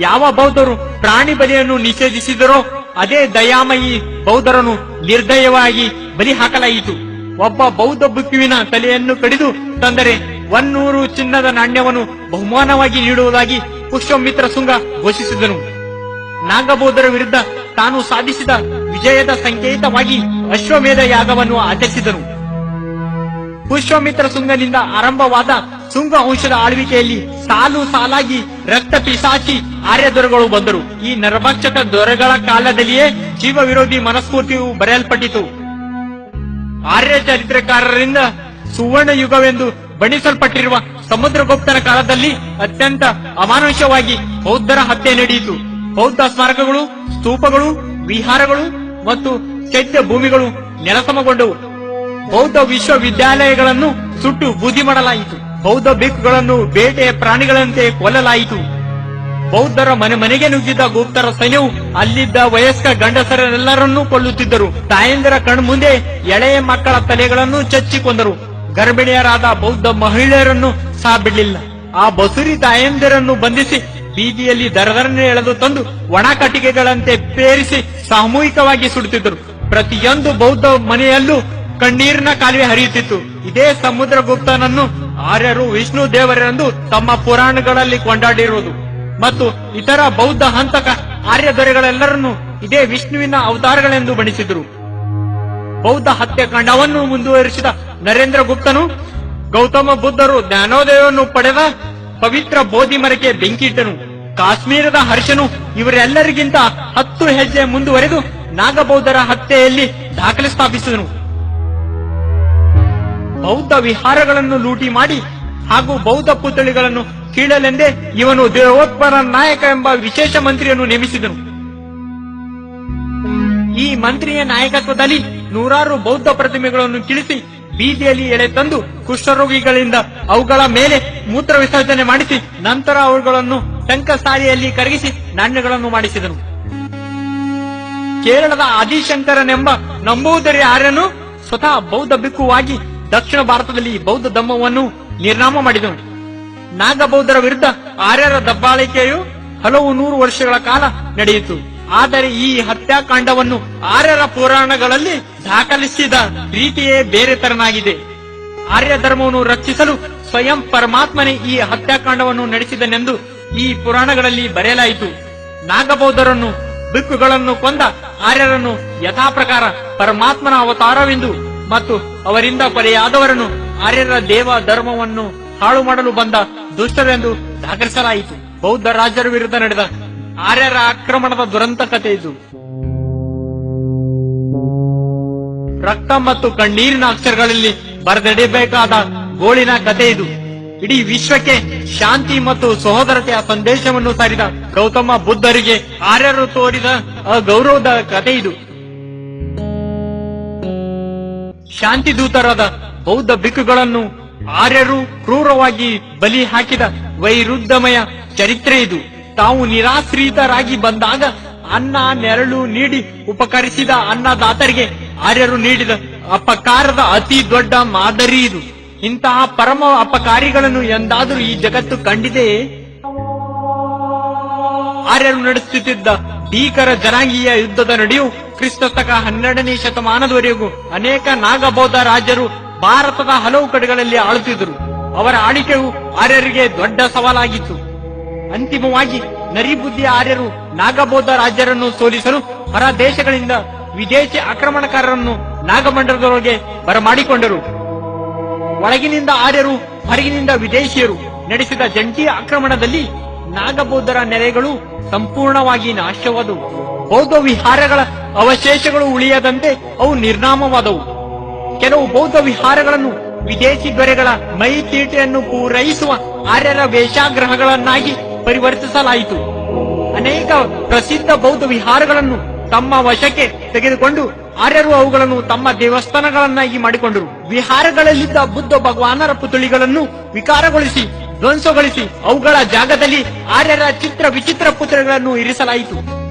ಯಾವ ಬೌದ್ಧರು ಪ್ರಾಣಿ ಬಲಿಯನ್ನು ನಿಷೇಧಿಸಿದರೋ, ಅದೇ ದಯಾಮಯಿ ಬೌದ್ಧರನ್ನು ನಿರ್ದಯವಾಗಿ ಬಲಿ ಹಾಕಲಾಯಿತು. ಒಬ್ಬ ಬೌದ್ಧ ಬುಕ್ಕುವಿನ ತಲೆಯನ್ನು ಕಡಿದು ತಂದರೆ ಒನ್ನೂರು ಚಿನ್ನದ ನಾಣ್ಯವನ್ನು ಬಹುಮಾನವಾಗಿ ನೀಡುವುದಾಗಿ ಪುಷ್ಪಮಿತ್ರ ಸುಂಗ ಘೋಷಿಸಿದನು. ನಾಗಬೌದ್ಧರ ವಿರುದ್ಧ ತಾನು ಸಾಧಿಸಿದ ವಿಜಯದ ಸಂಕೇತವಾಗಿ ಅಶ್ವಮೇಧ ಯಾಗವನ್ನು ಆಚರಿಸಿದನು ಪುಷ್ಪಮಿತ್ರ ಸುಂಗನಿಂದ ಆರಂಭವಾದ ಸುಂಗ ವಂಶದ ಆಳ್ವಿಕೆಯಲ್ಲಿ ಸಾಲು ಸಾಲಾಗಿ ರಕ್ತ ಪಿಸಾಚಿ ಆರ್ಯ ದೊರೆಗಳು ಬಂದರು. ಈ ನರಭಕ್ಷಕ ದೊರೆಗಳ ಕಾಲದಲ್ಲಿಯೇ ಜೀವ ವಿರೋಧಿ ಮನಸ್ಫೂರ್ತಿಯು ಬರೆಯಲ್ಪಟ್ಟಿತು. ಆರ್ಯ ಚರಿತ್ರಕಾರರಿಂದ ಸುವರ್ಣ ಯುಗವೆಂದು ಬಣ್ಣಿಸಲ್ಪಟ್ಟಿರುವ ಸಮುದ್ರಗುಪ್ತನ ಕಾಲದಲ್ಲಿ ಅತ್ಯಂತ ಅಮಾನುಷವಾಗಿ ಬೌದ್ಧರ ಹತ್ಯೆ ನಡೆಯಿತು. ಬೌದ್ಧ ಸ್ಮಾರಕಗಳು, ಸ್ತೂಪಗಳು, ವಿಹಾರಗಳು ಮತ್ತು ಚೈತ್ಯ ಭೂಮಿಗಳು ನೆಲಸಮಗೊಂಡವು. ಬೌದ್ಧ ವಿಶ್ವವಿದ್ಯಾಲಯಗಳನ್ನು ಸುಟ್ಟು ಬೂದಿ ಮಾಡಲಾಯಿತು. ಬೌದ್ಧ ಭಿಕ್ಕುಗಳನ್ನು ಬೇಟೆ ಪ್ರಾಣಿಗಳಂತೆ ಕೊಲ್ಲಲಾಯಿತು. ಬೌದ್ಧರ ಮನೆ ಮನೆಗೆ ನುಗ್ಗಿದ್ದ ಗುಪ್ತರ ಸೈನ್ಯವು ಅಲ್ಲಿದ್ದ ವಯಸ್ಕ ಗಂಡಸರೆಲ್ಲರನ್ನೂ ಕೊಲ್ಲುತ್ತಿದ್ದರು. ತಾಯಂದಿರ ಕಣ್ಮುಂದೆ ಎಳೆಯ ಮಕ್ಕಳ ತಲೆಗಳನ್ನು ಚಚ್ಚಿಕೊಂಡರು. ಗರ್ಭಿಣಿಯರಾದ ಬೌದ್ಧ ಮಹಿಳೆಯರನ್ನು ಸಹ ಬಿಡಲಿಲ್ಲ ಆ ಬಸುರಿ ತಾಯಂದಿರನ್ನು ಬಂಧಿಸಿ ಬೀದಿಯಲ್ಲಿ ದರದರನೆ ಎಳೆದು ತಂದು ಒಣ ಕಟ್ಟಿಗೆಗಳಂತೆ ಪೇರಿಸಿ ಸಾಮೂಹಿಕವಾಗಿ ಸುಡುತ್ತಿದ್ದರು. ಪ್ರತಿಯೊಂದು ಬೌದ್ಧ ಮನೆಯಲ್ಲೂ ಕಣ್ಣೀರಿನ ಕಾಲುವೆ ಹರಿಯುತ್ತಿತ್ತು. ಇದೇ ಸಮುದ್ರಗುಪ್ತನನ್ನು ಆರ್ಯರು ವಿಷ್ಣು ದೇವರೆಂದು ತಮ್ಮ ಪುರಾಣಗಳಲ್ಲಿ ಕೊಂಡಾಡಿರುವುದು. ಮತ್ತು ಇತರ ಬೌದ್ಧ ಹಂತಕ ಆರ್ಯ ದೊರೆಗಳೆಲ್ಲರನ್ನು ಇದೇ ವಿಷ್ಣುವಿನ ಅವತಾರಗಳೆಂದು ಬಣಿಸಿದರು ಬೌದ್ಧ ಹತ್ಯಾಕಾಂಡವನ್ನು ಮುಂದುವರಿಸಿದ ನರೇಂದ್ರ ಗುಪ್ತನು ಗೌತಮ ಬುದ್ಧರು ಜ್ಞಾನೋದಯವನ್ನು ಪಡೆದ ಪವಿತ್ರ ಬೋಧಿ ಮರಕ್ಕೆ ಬೆಂಕಿಟ್ಟನು ಕಾಶ್ಮೀರದ ಹರ್ಷನು ಇವರೆಲ್ಲರಿಗಿಂತ ಹತ್ತು ಹೆಜ್ಜೆ ಮುಂದುವರೆದು ನಾಗಬೌದ್ಧರ ಹತ್ಯೆಯಲ್ಲಿ ದಾಖಲೆ ಸ್ಥಾಪಿಸಿದನು. ಬೌದ್ಧ ವಿಹಾರಗಳನ್ನು ಲೂಟಿ ಮಾಡಿ ಹಾಗೂ ಬೌದ್ಧ ಪುತ್ಥಳಿಗಳನ್ನು ಕೀಳಲೆಂದೇ ಇವನು ದೇವೋತ್ಪರ ನಾಯಕ ಎಂಬ ವಿಶೇಷ ಮಂತ್ರಿಯನ್ನು ನೇಮಿಸಿದನು. ಈ ಮಂತ್ರಿಯ ನಾಯಕತ್ವದಲ್ಲಿ ನೂರಾರು ಬೌದ್ಧ ಪ್ರತಿಮೆಗಳನ್ನು ಕಿಳಿಸಿ ಬೀದಿಯಲ್ಲಿ ಎಳೆ ತಂದು ಕುಷ್ಠರೋಗಿಗಳಿಂದ ಅವುಗಳ ಮೇಲೆ ಮೂತ್ರ ವಿಸರ್ಜನೆ ಮಾಡಿಸಿ ನಂತರ ಅವುಗಳನ್ನು ಟಂಕಸಾಲಿಯಲ್ಲಿ ಕರಗಿಸಿ ನಾಣ್ಯಗಳನ್ನು ಮಾಡಿಸಿದನು. ಕೇರಳದ ಆದಿಶಂಕರನೆಂಬ ನಂಬೂದರಿ ಆರ್ಯನು ಸ್ವತಃ ಬೌದ್ಧ ಭಿಕ್ಕುವಾಗಿ ದಕ್ಷಿಣ ಭಾರತದಲ್ಲಿ ಬೌದ್ಧ ಧಮ್ಮವನ್ನು ನಿರ್ನಾಮ ಮಾಡಿದನು. ನಾಗಬೌದ್ಧರ ವಿರುದ್ಧ ಆರ್ಯರ ದಬ್ಬಾಳಿಕೆಯು ಹಲವು ನೂರು ವರ್ಷಗಳ ಕಾಲ ನಡೆಯಿತು. ಆದರೆ ಈ ಹತ್ಯಾಕಾಂಡವನ್ನು ಆರ್ಯರ ಪುರಾಣಗಳಲ್ಲಿ ದಾಖಲಿಸಿದ ರೀತಿಯೇ ಬೇರೆ ತರನಾಗಿದೆ. ಆರ್ಯ ಧರ್ಮವನ್ನು ರಕ್ಷಿಸಲು ಸ್ವಯಂ ಪರಮಾತ್ಮನೇ ಈ ಹತ್ಯಾಕಾಂಡವನ್ನು ನಡೆಸಿದನೆಂದು ಈ ಪುರಾಣಗಳಲ್ಲಿ ಬರೆಯಲಾಯಿತು. ನಾಗಬೌದ್ಧರನ್ನು, ಬಿಕ್ಕುಗಳನ್ನು ಕೊಂದ ಆರ್ಯರನ್ನು ಯಥಾಪ್ರಕಾರ ಪರಮಾತ್ಮನ ಅವತಾರವೆಂದು ಮತ್ತು ಅವರಿಂದ ಪರೆಯಾದವರನ್ನು ಆರ್ಯರ ದೇವ ಧರ್ಮವನ್ನು ಹಾಳು ಮಾಡಲು ಬಂದ ದುಷ್ಟರೆಂದು ದಾಖಲಿಸಲಾಯಿತು. ಬೌದ್ಧ ರಾಜರ ವಿರುದ್ಧ ನಡೆದ ಆರ್ಯರ ಆಕ್ರಮಣದ ದುರಂತ ಕಥೆ ಇದು. ರಕ್ತ ಮತ್ತು ಕಣ್ಣೀರಿನ ಅಕ್ಷರಗಳಲ್ಲಿ ಬರೆದಿಡಬೇಕಾದ ಗೋಳಿನ ಕಥೆ ಇದು. ಇಡೀ ವಿಶ್ವಕ್ಕೆ ಶಾಂತಿ ಮತ್ತು ಸಹೋದರತೆಯ ಸಂದೇಶವನ್ನು ಸಾರಿದ ಗೌತಮ ಬುದ್ಧರಿಗೆ ಆರ್ಯರು ತೋರಿದ ಅಗೌರವದ ಕಥೆ ಇದು. ಶಾಂತಿ ದೂತರಾದ ಬೌದ್ಧ ಬಿಕ್ಕುಗಳನ್ನು ಆರ್ಯರು ಕ್ರೂರವಾಗಿ ಬಲಿ ಹಾಕಿದ ವೈರುದ್ಧಮಯ ಚರಿತ್ರೆ ಇದು. ತಾವು ನಿರಾಶ್ರಿತರಾಗಿ ಬಂದಾಗ ಅನ್ನ, ನೆರಳು ನೀಡಿ ಉಪಕರಿಸಿದ ಅನ್ನದಾತರಿಗೆ ಆರ್ಯರು ನೀಡಿದ ಅಪಕಾರದ ಅತಿ ದೊಡ್ಡ ಮಾದರಿ ಇದು. ಇಂತಹ ಪರಮ ಅಪಕಾರಿಗಳನ್ನು ಎಂದಾದರೂ ಈ ಜಗತ್ತು ಕಂಡಿದೆಯೇ ಆರ್ಯರು ನಡೆಸುತ್ತಿದ್ದ ಭೀಕರ ಜನಾಂಗೀಯ ಯುದ್ಧದ ನಡೆಯು ಕ್ರಿಸ್ತಕ ಹನ್ನೆರಡನೇ ಶತಮಾನದವರೆಗೂ ಅನೇಕ ನಾಗಬೌದ್ಧ ರಾಜರು ಭಾರತದ ಹಲವು ಕಡೆಗಳಲ್ಲಿ ಆಳುತ್ತಿದ್ದರು. ಅವರ ಆಳಿಕೆಯು ಆರ್ಯರಿಗೆ ದೊಡ್ಡ ಸವಾಲಾಗಿತ್ತು. ಅಂತಿಮವಾಗಿ ನರಿಬುದ್ಧಿ ಆರ್ಯರು ನಾಗಬೌದ್ಧ ರಾಜ್ಯರನ್ನು ಸೋಲಿಸಲು ಹೊರ ದೇಶಗಳಿಂದ ವಿದೇಶಿ ಆಕ್ರಮಣಕಾರರನ್ನು ನಾಗಮಂಡಲದೊಳಗೆ ಬರಮಾಡಿಕೊಂಡರು. ಒಳಗಿನಿಂದ ಆರ್ಯರು ಹೊರಗಿನಿಂದ ವಿದೇಶಿಯರು ನಡೆಸಿದ ಜಂಟಿ ಆಕ್ರಮಣದಲ್ಲಿ ನಾಗಬೌದ್ಧರ ನೆಲೆಗಳು ಸಂಪೂರ್ಣವಾಗಿ ನಾಶವಾದವು ಬೌದ್ಧ ವಿಹಾರಗಳ ಅವಶೇಷಗಳು ಉಳಿಯದಂತೆ ಅವು ನಿರ್ನಾಮವಾದವು. ಕೆಲವು ಬೌದ್ಧ ವಿಹಾರಗಳನ್ನು ವಿದೇಶಿ ದೊರೆಗಳ ಮೈತೀಟೆಯನ್ನು ಪೂರೈಸುವ ಆರ್ಯರ ವೇಷಾಗ್ರಹಗಳನ್ನಾಗಿ ಪರಿವರ್ತಿಸಲಾಯಿತು. ಅನೇಕ ಪ್ರಸಿದ್ಧ ಬೌದ್ಧ ವಿಹಾರಗಳನ್ನು ತಮ್ಮ ವಶಕ್ಕೆ ತೆಗೆದುಕೊಂಡು ಆರ್ಯರು ಅವುಗಳನ್ನು ತಮ್ಮ ದೇವಸ್ಥಾನಗಳನ್ನಾಗಿ ಮಾಡಿಕೊಂಡರು. ವಿಹಾರಗಳಲ್ಲಿದ್ದ ಬುದ್ಧ ಭಗವಾನರ ಪುತಳಿಗಳನ್ನು ವಿಕಾರಗೊಳಿಸಿ ಧ್ವಂಸಗೊಳಿಸಿ ಅವುಗಳ ಜಾಗದಲ್ಲಿ ಆರ್ಯರ ಚಿತ್ರ ವಿಚಿತ್ರ ಪುತ್ರಗಳನ್ನು ಇರಿಸಲಾಯಿತು.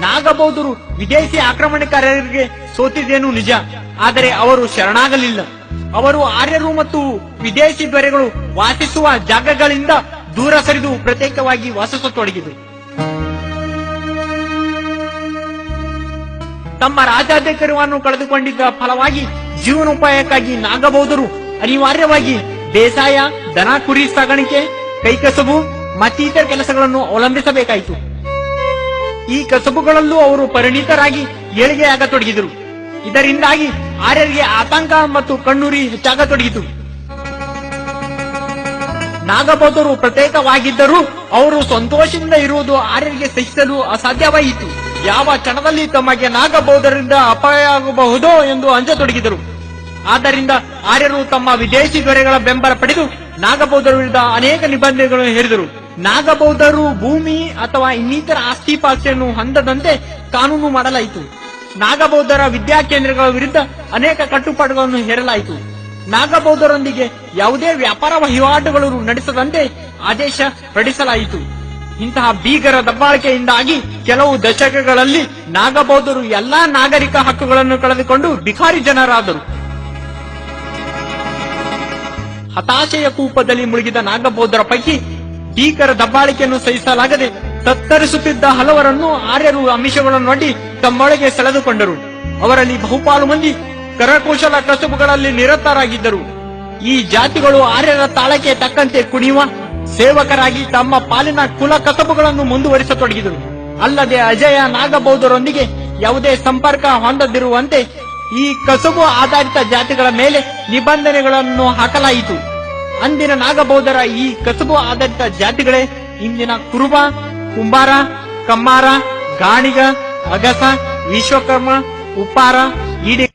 ನಾಗಬೌದ್ಧರು ವಿದೇಶಿ ಆಕ್ರಮಣಕಾರರಿಗೆ ಸೋತಿದ್ದೇನು ನಿಜ? ಆದರೆ ಅವರು ಶರಣಾಗಲಿಲ್ಲ. ಅವರು ಆರ್ಯರು ಮತ್ತು ವಿದೇಶಿ ದೊರೆಗಳು ವಾಸಿಸುವ ಜಾಗಗಳಿಂದ ದೂರ ಸರಿದು ಪ್ರತ್ಯೇಕವಾಗಿ ವಾಸಿಸತೊಡಗಿದರು. ತಮ್ಮ ರಾಜಾಧಿಕಾರವನ್ನು ಕಳೆದುಕೊಂಡಿದ್ದ ಫಲವಾಗಿ ಜೀವನೋಪಾಯಕ್ಕಾಗಿ ನಾಗಬೌದ್ಧರು ಅನಿವಾರ್ಯವಾಗಿ ಬೇಸಾಯ, ದನ, ಕುರಿ ಸಾಗಾಣಿಕೆ, ಕೈಕಸಬು ಮತ್ತಿತರ ಕೆಲಸಗಳನ್ನು ಅವಲಂಬಿಸಬೇಕಾಯಿತು. ಈ ಕಸಬುಗಳಲ್ಲೂ ಅವರು ಪರಿಣಿತರಾಗಿ ಏಳಿಗೆಯಾಗತೊಡಗಿದರು ಇದರಿಂದಾಗಿ ಆರ್ಯರಿಗೆ ಆತಂಕ ಮತ್ತು ಕಣ್ಣುರಿ ಹೆಚ್ಚಾಗತೊಡಗಿತು ನಾಗಬೌದ್ಧರು ಪ್ರತ್ಯೇಕವಾಗಿದ್ದರೂ ಅವರು ಸಂತೋಷದಿಂದ ಇರುವುದು ಆರ್ಯರಿಗೆ ಸಹಿಸಲು ಅಸಾಧ್ಯವಾಯಿತು. ಯಾವ ಕ್ಷಣದಲ್ಲಿ ತಮಗೆ ನಾಗಬೌದ್ಧರಿಂದ ಅಪಾಯ ಆಗಬಹುದೋ ಎಂದು ಅಂಜತೊಡಗಿದರು. ಆದ್ದರಿಂದ ಆರ್ಯರು ತಮ್ಮ ವಿದೇಶಿ ದೊರೆಗಳ ಬೆಂಬಲ ಪಡೆದು ನಾಗಬೌದ್ಧರ ವಿರುದ್ಧ ಅನೇಕ ನಿಬಂಧನೆಗಳನ್ನು ಹೇರಿದರು. ನಾಗಬೌದ್ಧರು ಭೂಮಿ ಅಥವಾ ಇನ್ನಿತರ ಆಸ್ತಿ ಪಾಸ್ತಿಯನ್ನು ಹೊಂದದಂತೆ ಕಾನೂನು ಮಾಡಲಾಯಿತು. ನಾಗಬೌದ್ಧರ ವಿದ್ಯಾ ಕೇಂದ್ರಗಳ ವಿರುದ್ಧ ಅನೇಕ ಕಟ್ಟುಪಾಡುಗಳನ್ನು ಹೇರಲಾಯಿತು. ನಾಗಬೌದ್ಧರೊಂದಿಗೆ ಯಾವುದೇ ವ್ಯಾಪಾರ ವಹಿವಾಟುಗಳನ್ನು ನಡೆಸದಂತೆ ಆದೇಶ ಹೊರಡಿಸಲಾಯಿತು. ಇಂತಹ ಭೀಕರ ದಬ್ಬಾಳಿಕೆಯಿಂದಾಗಿ ಕೆಲವು ದಶಕಗಳಲ್ಲಿ ನಾಗಬೌದ್ಧರು ಎಲ್ಲಾ ನಾಗರಿಕ ಹಕ್ಕುಗಳನ್ನು ಕಳೆದುಕೊಂಡು ಬಿಕಾರಿ ಜನರಾದರು. ಹತಾಶೆಯ ಕೂಪದಲ್ಲಿ ಮುಳುಗಿದ ನಾಗಬೋಧರ ಪೈಕಿ ಭೀಕರ ದಬ್ಬಾಳಿಕೆಯನ್ನು ಸಹಿಸಲಾಗದೆ ತತ್ತರಿಸುತ್ತಿದ್ದ ಹಲವರನ್ನು ಆರ್ಯರು ಅಮಿಷಗಳನ್ನು ನೋಡಿ ತಮ್ಮೊಳಗೆ ಸೆಳೆದುಕೊಂಡರು. ಅವರಲ್ಲಿ ಬಹುಪಾಲು ಮಂದಿ ಕರಕುಶಲ ಕಸುಬುಗಳಲ್ಲಿ ನಿರತರಾಗಿದ್ದರು. ಈ ಜಾತಿಗಳು ಆರ್ಯರ ತಾಳಕ್ಕೆ ತಕ್ಕಂತೆ ಕುಣಿಯುವ ಸೇವಕರಾಗಿ ತಮ್ಮ ಪಾಲಿನ ಕುಲ ಕಸಬುಗಳನ್ನು ಮುಂದುವರಿಸತೊಡಗಿದರು. ಅಲ್ಲದೆ ಅಜಯ ನಾಗಬೌದ್ಧರೊಂದಿಗೆ ಯಾವುದೇ ಸಂಪರ್ಕ ಹೊಂದದಿರುವಂತೆ ಈ ಕಸುಬು ಆಧಾರಿತ ಜಾತಿಗಳ ಮೇಲೆ ನಿಬಂಧನೆಗಳನ್ನು ಹಾಕಲಾಯಿತು. ಅಂದಿನ ನಾಗಬೌದ್ಧರ ಈ ಕಸುಬು ಆಧಾರಿತ ಜಾತಿಗಳೇ ಇಂದಿನ ಕುರುಬ, ಕುಂಬಾರ, ಕಮ್ಮಾರ, ಗಾಣಿಗ, ಅಗಸ, ವಿಶ್ವಕರ್ಮ, ಉಪ್ಪಾರ, ಈಡಿ